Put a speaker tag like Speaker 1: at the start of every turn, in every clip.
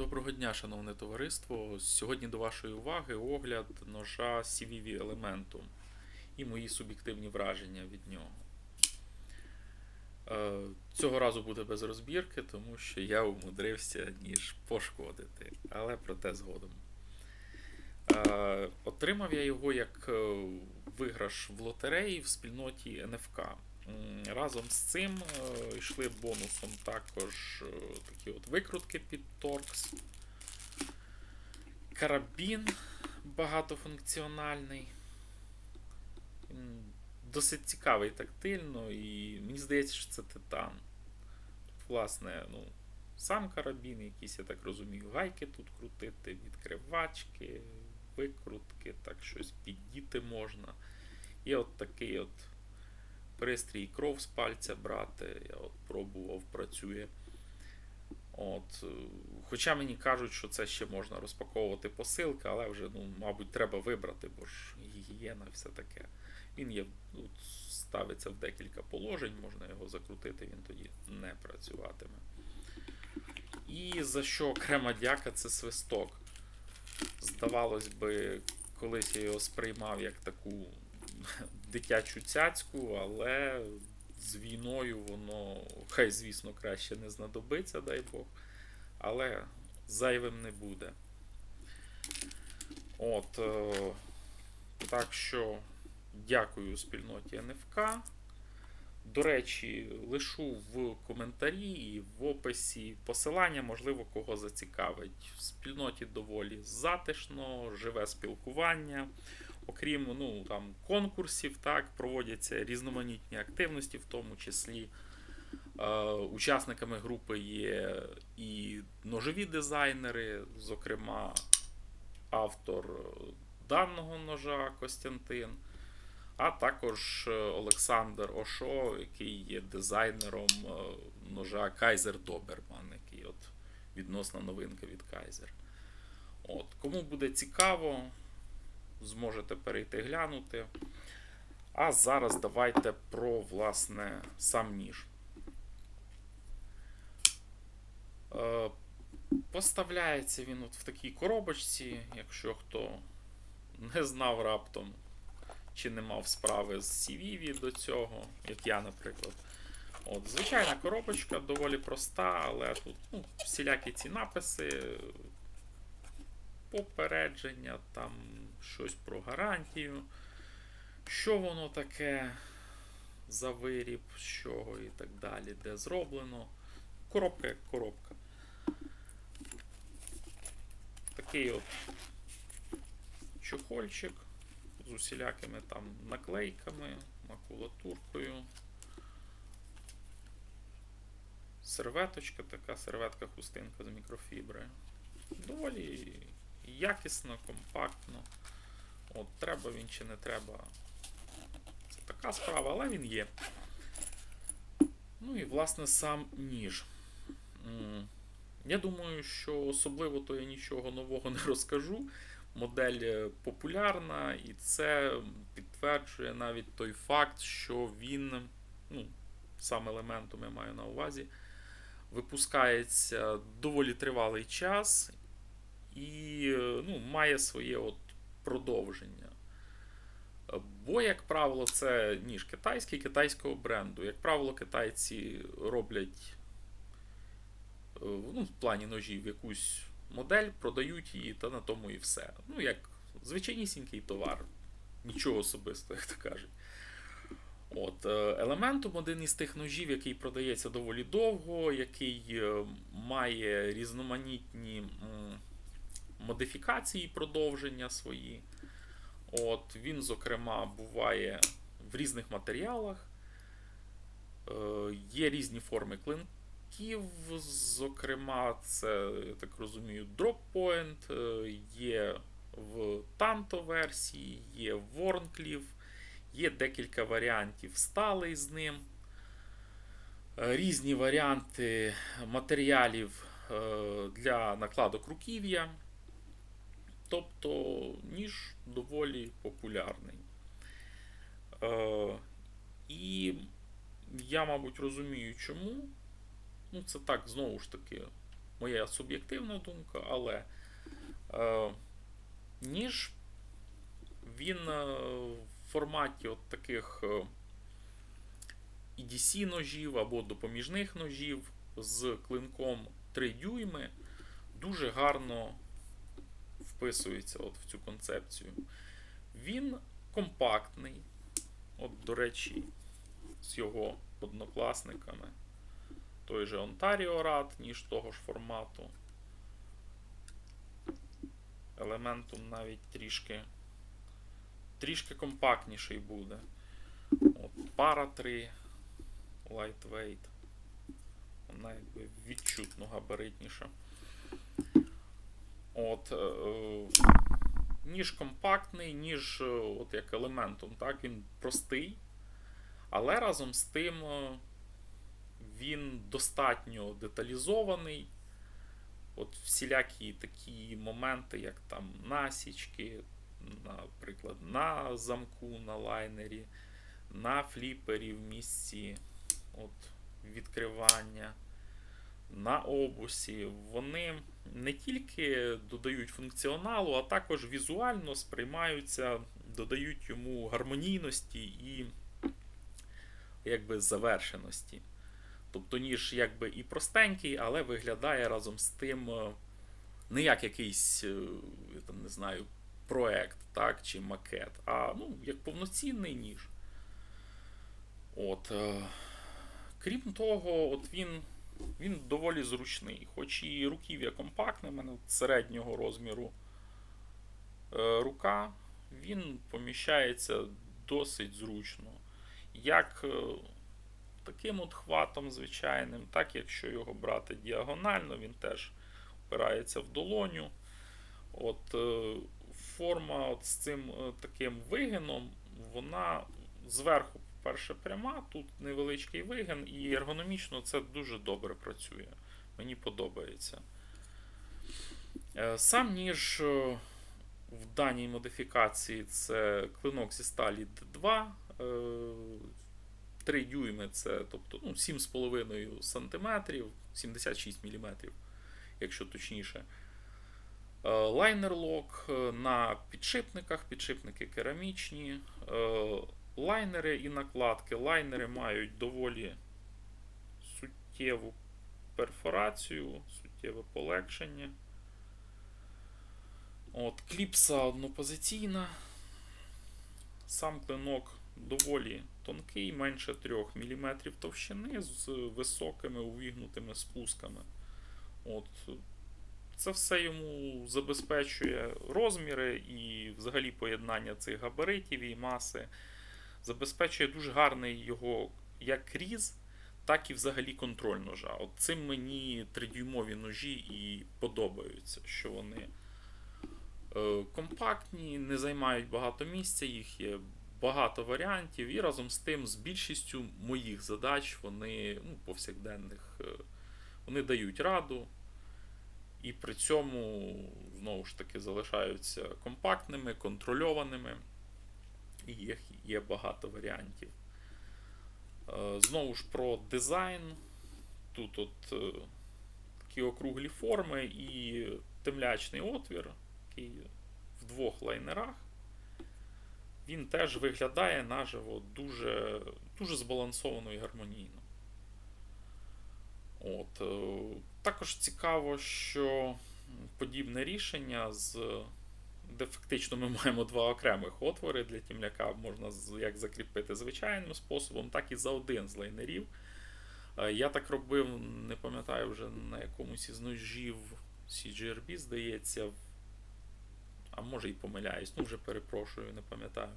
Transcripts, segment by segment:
Speaker 1: Доброго дня, шановне товариство. Сьогодні до вашої уваги огляд ножа CVV Elementum і мої суб'єктивні враження від нього. Е, Цього разу буде без розбірки, тому що я умудрився ніж пошкодити, але про те згодом. Е, Отримав я його як е, виграш в лотереї в спільноті НФК. Разом з цим е, йшли бонусом також е, такі от викрутки під торкс. Карабін багатофункціональний. Досить цікавий тактильно, і мені здається, що це титан. Власне, ну, сам карабін, якийсь, я так розумію, гайки тут крутити, відкривачки, викрутки, так щось піддіти можна. І от такий от пристрій кров з пальця брати. Я от пробував, працює. От, е, Хоча мені кажуть, що це ще можна розпаковувати посилки, але вже, ну, мабуть, треба вибрати, бо ж гігієна все таке. Він є, тут ставиться в декілька положень, можна його закрутити, він тоді не працюватиме. І за що окрема дяка це свисток. Здавалось би, колись я його сприймав як таку дитячу цяцьку, але з війною воно, хай, звісно, краще не знадобиться, дай Бог. Але зайвим не буде. От. Е, так що дякую спільноті НФК. До речі, лишу в коментарі і в описі посилання, можливо, кого зацікавить. В спільноті доволі затишно, живе спілкування. Окрім ну, там, конкурсів, так, проводяться різноманітні активності, в тому числі е, учасниками групи є і ножові дизайнери, зокрема, автор даного ножа Костянтин, а також е, Олександр Ошо, який є дизайнером е, ножа Kaiser Doberman, який от відносна новинка від Kaiser. От. Кому буде цікаво, зможете перейти глянути. А зараз давайте про власне сам ніж. Е, Поставляється він от в такій коробочці, якщо хто не знав раптом, чи не мав справи з CVV до цього, як я, наприклад. От, Звичайна коробочка доволі проста, але тут ну, всілякі ці написи, попередження, там щось про гарантію, що воно таке за виріб, з чого і так далі, де зроблено. Коробка як коробка. Такий от чохольчик з усілякими там наклейками, макулатуркою. Серветочка, така серветка-хустинка з мікрофібри. Доволі якісно, компактно. От, треба він чи не треба. Це така справа, але він є. Ну і власне сам ніж. Я думаю, що особливо то я нічого нового не розкажу. Модель е, популярна, і це підтверджує навіть той факт, що він, ну, сам елементом я маю на увазі, випускається доволі тривалий час і е, ну, має своє от продовження. Бо, як правило, це ніж китайський, китайського бренду. Як правило, китайці роблять е, ну, в плані ножів якусь модель, продають її, та на тому і все. Ну, як звичайнісінький товар. Нічого особистого, як то кажуть. От, е, Елементум один із тих ножів, який продається доволі довго, який має різноманітні модифікації продовження свої. От, Він, зокрема, буває в різних матеріалах. Е, Є різні форми клинків, зокрема, це, я так розумію, дроппоінт, е, є в танто версії, є в Ворнклів, є декілька варіантів сталий з ним. Е, Різні варіанти матеріалів для накладок руків'я. Тобто ніж доволі популярний. Е, і я, мабуть, розумію, чому. Ну, це так, знову ж таки, моя суб'єктивна думка, але е, ніж він е, в форматі от таких е, EDC ножів або допоміжних ножів з клинком 3 дюйми дуже гарно вписується от в цю концепцію. Він компактний. От, до речі, з його однокласниками. Той же Ontario Rad, ніж того ж формату. Елементум навіть трішки трішки компактніший буде. От, пара 3 lightweight. Вона якби відчутно габаритніша. От, е, е, ніж компактний, ніж е, от як елементом. Так? Він простий, але разом з тим він достатньо деталізований. От всілякі такі моменти, як там насічки, наприклад, на замку, на лайнері, на фліпері в місці от, відкривання, на обусі, вони не тільки додають функціоналу, а також візуально сприймаються, додають йому гармонійності і якби завершеності. Тобто ніж якби і простенький, але виглядає разом з тим е, не як якийсь, е, я там не знаю, проект, так, чи макет, а ну, як повноцінний ніж. От, е, крім того, от він, він доволі зручний, хоч і руків'я компактне, в мене середнього розміру е, рука, він поміщається досить зручно. Як е, таким от хватом звичайним, так якщо його брати діагонально, він теж впирається в долоню. От е, форма от з цим таким вигином, вона зверху, по-перше, пряма, тут невеличкий вигин, і ергономічно це дуже добре працює. Мені подобається. Е, Сам ніж е, в даній модифікації це клинок зі сталі D2. е, 3 дюйми це тобто, ну, 7,5 см, 76 мм, якщо точніше. Е, Лайнер-лок е, на підшипниках, підшипники керамічні. Лайнери і накладки. Лайнери мають доволі суттєву перфорацію, суттєве полегшення. От, Кліпса однопозиційна. Сам клинок доволі тонкий, менше 3 мм товщини з високими увігнутими спусками. От. Це все йому забезпечує розміри і взагалі поєднання цих габаритів і маси. Забезпечує дуже гарний його як різ, так і взагалі контроль ножа. От цим мені тридюймові ножі і подобаються, що вони е, компактні, не займають багато місця, їх є багато варіантів, і разом з тим, з більшістю моїх задач, вони ну, повсякденних, е, вони дають раду. І при цьому, знову ж таки, залишаються компактними, контрольованими. І їх є багато варіантів. Е, Знову ж про дизайн. Тут от е, такі округлі форми і темлячний отвір, який в двох лайнерах. Він теж виглядає наживо дуже, дуже збалансовано і гармонійно. От. е, Також цікаво, що подібне рішення, з, де фактично ми маємо два окремих отвори для тімляка, можна як закріпити звичайним способом, так і за один з лайнерів. Е, Я так робив, не пам'ятаю вже на якомусь із ножів CGRB, здається, а може і помиляюсь, ну вже перепрошую, не пам'ятаю.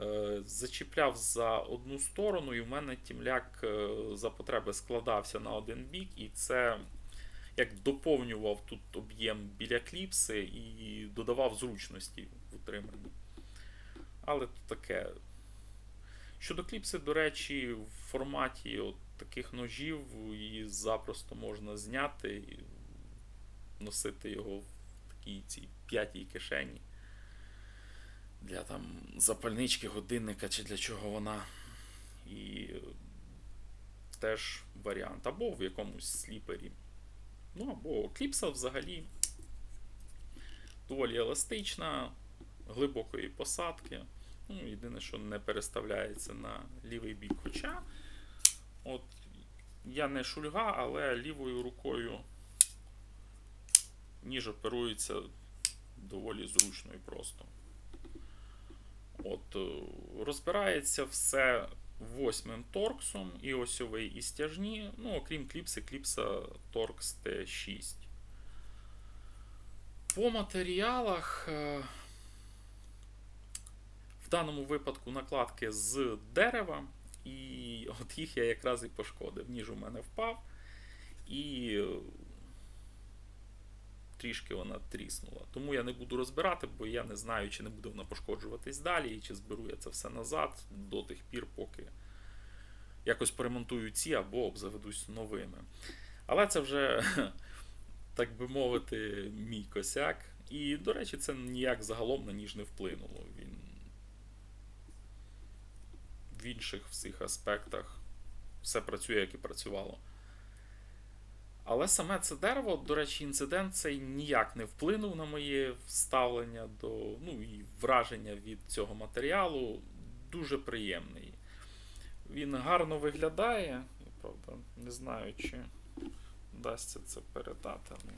Speaker 1: Е, Зачіпляв за одну сторону, і в мене тімляк е, за потреби складався на один бік, і це як доповнював тут об'єм біля кліпси і додавав зручності в утриманні. Але то таке. Щодо кліпси, до речі, в форматі от таких ножів її запросто можна зняти і носити його в такій цій п'ятій кишені для там запальнички, годинника чи для чого вона. І теж варіант. Або в якомусь сліпері. Ну або кліпса взагалі доволі еластична, глибокої посадки. Ну, єдине, що не переставляється на лівий бік. Хоча, от я не шульга, але лівою рукою ніж оперується доволі зручно і просто. От, е, розбирається все восьмим торксом і осьовий і стяжні. Ну, окрім кліпси, кліпса Torx T6. По матеріалах. е, В даному випадку накладки з дерева, і от їх я якраз і пошкодив. Ніж у мене впав, і трішки вона тріснула. Тому я не буду розбирати, бо я не знаю, чи не буде вона пошкоджуватись далі, і чи зберу я це все назад до тих пір, поки якось поремонтую ці або обзаведусь новими. Але це вже, так би мовити, мій косяк. І, до речі, це ніяк загалом на ніж не вплинуло. Він в інших всіх аспектах все працює, як і працювало. Але саме це дерево, до речі, інцидент цей ніяк не вплинув на моє ставлення до ну і враження від цього матеріалу. Дуже приємний. Він гарно виглядає. Правда не знаю, чи вдасться це передати. Ну,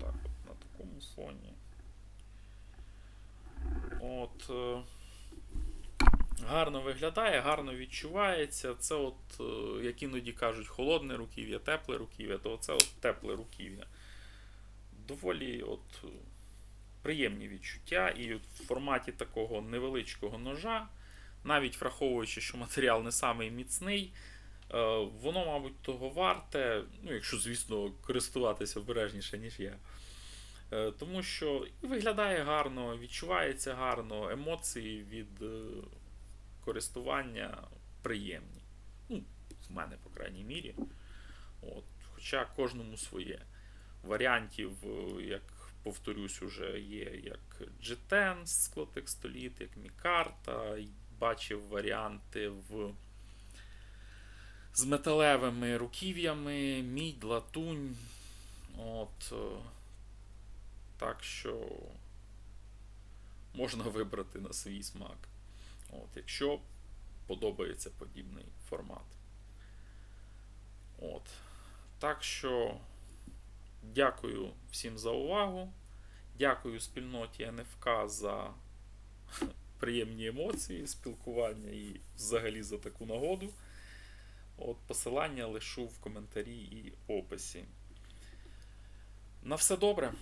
Speaker 1: так, от на такому фоні. От. Гарно виглядає, гарно відчувається. Це, от, е, як іноді кажуть, холодне руків'я, тепле руків'я, то це от тепле руків'я. Доволі от, е, приємні відчуття. І от в форматі такого невеличкого ножа, навіть враховуючи, що матеріал не самий міцний, е, воно, мабуть, того варте, ну, якщо, звісно, користуватися обережніше, ніж я. Тому що і виглядає гарно, відчувається гарно, емоції від користування приємні. Ну, в мене, по крайній мірі. От. Хоча кожному своє. Варіантів, е, як повторюсь, уже є як G10 склотекстоліт, як Мікарта. Бачив варіанти в з металевими руків'ями, мідь, латунь. От. е, Так що можна вибрати на свій смак. От, якщо подобається подібний формат. От. Так що дякую всім за увагу. Дякую спільноті НФК за приємні емоції, спілкування і взагалі за таку нагоду. От Посилання лишу в коментарі і описі. На все добре.